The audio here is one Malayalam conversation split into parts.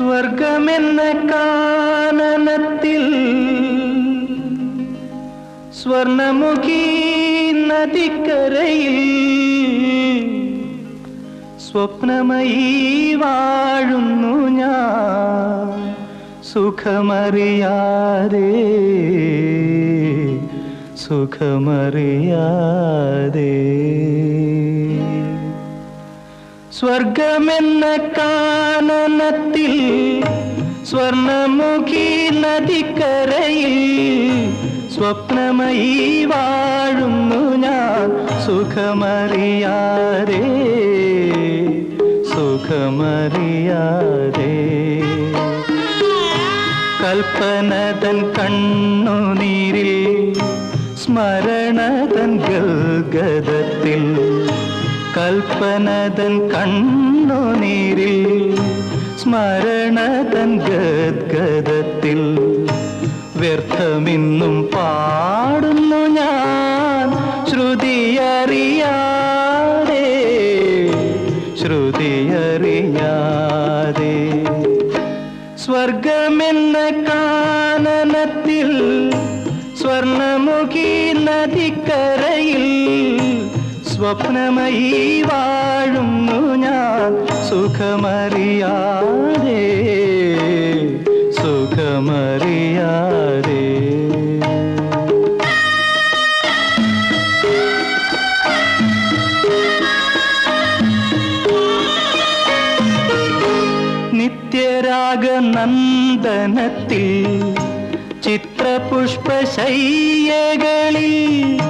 സ്വർഗമെന്ന കാനനത്തിൽ സ്വർണമുഖി നദിക്കരയിൽ സ്വപ്നമയി വാഴുന്നു ഞാൻ. സുഖമറിയാതെ സുഖമറിയാതെ. സ്വർഗമെന്ന കാനനത്തിൽ സ്വർണമുഖി നദിക്കരയിൽ സ്വപ്നമയി വാഴുന്നു ഞാൻ. സുഖമറിയാതെ സുഖമറിയാതെ. കൽപ്പനതൻ കണ്ണുനീരിൽ സ്മരണതൻ ഗൽഗതത്തിൽ കൽപ്പനതൻ കണ്ണോ നീരിൽ സ്മരണതൻ ഗദ്ഗതത്തിൽ വ്യർത്ഥമിന്നും പാടുന്നു ഞാൻ ശ്രുതിയറിയാതെ ശ്രുതിയറിയാതെ. സ്വർഗമെന്ന കാനനത്തിൽ സ്വർണമുഖി നദിക്കരയിൽ സ്വപ്നമയി വാഴുന്നു ഞാൻ. സുഖമറിയാതെ സുഖമറിയാതെ. നിത്യരാഗനന്ദനത്തിൽ ചിത്രപുഷ്പശയ്യകളിൽ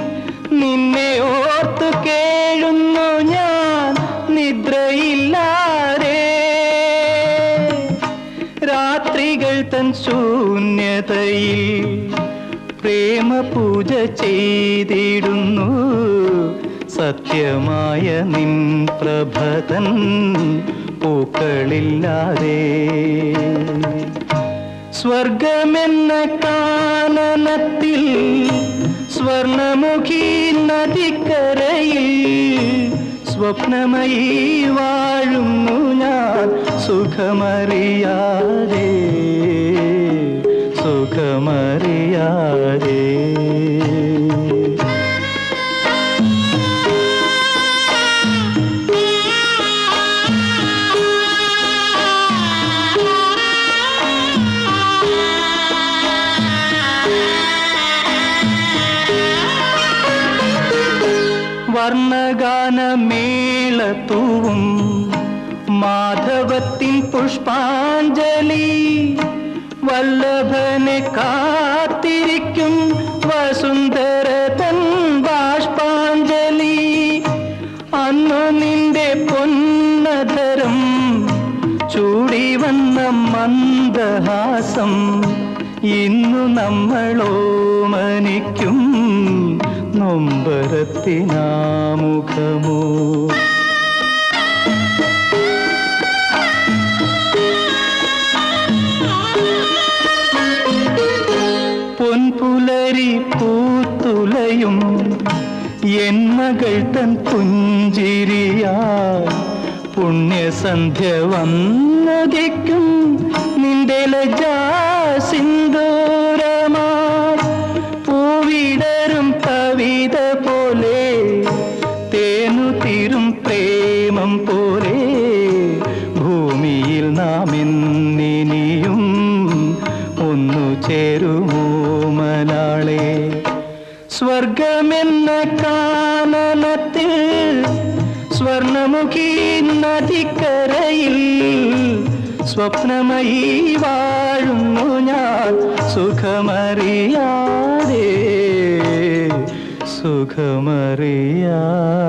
കേഴുന്നു ഞാൻ നിദ്രയില്ലാതെ. രാത്രികൾ തൻ ശൂന്യതയിൽ പ്രേമപൂജ ചെയ്തിടുന്നു. സത്യമായ നിൻ പ്രഭതൻ പൂക്കളില്ലാതെ. സ്വർഗമെന്ന കാനനത്തിൽ സ്വർണമുഖി നദിക്കരയിൽ സ്വപ്നമയി വാഴുന്നു ഞാൻ. സുഖമറിയാതെ സുഖമറിയാതെ വർണഗാനമേളത്തൂവും മാധവത്തിൻ പുഷ്പാഞ്ജലി വല്ലഭനെ കാത്തിരിക്കും. വസുന്ധര തൻ ബാഷ്പാഞ്ജലി. അന്നു നിന്റെ പൊന്നതരം ചൂടി വന്ന മന്ദഹാസം ഇന്നു നമ്മളോ മനിക്കും നൊമ്പരത്തിനാമുഖമോ? പൊൻപുലരി പൂത്തുലയും മകൾ തൻ പുഞ്ചിരിയാ. പുണ്യസന്ധ്യ വന്നതിക്കും നിന്റെ ലജാ പ്രേമം പോലെ ഭൂമിയിൽ നാം ഇന്നിനിയും ഒന്നു ചേരുമോ മലാളെ? സ്വർഗമെന്ന കാനനത്തിൽ സ്വർണമുഖി നദിക്കരയിൽ സ്വപ്നമയി വാഴുന്നു ഞാൻ. സുഖമറിയാതെ സുഖമറിയാതെ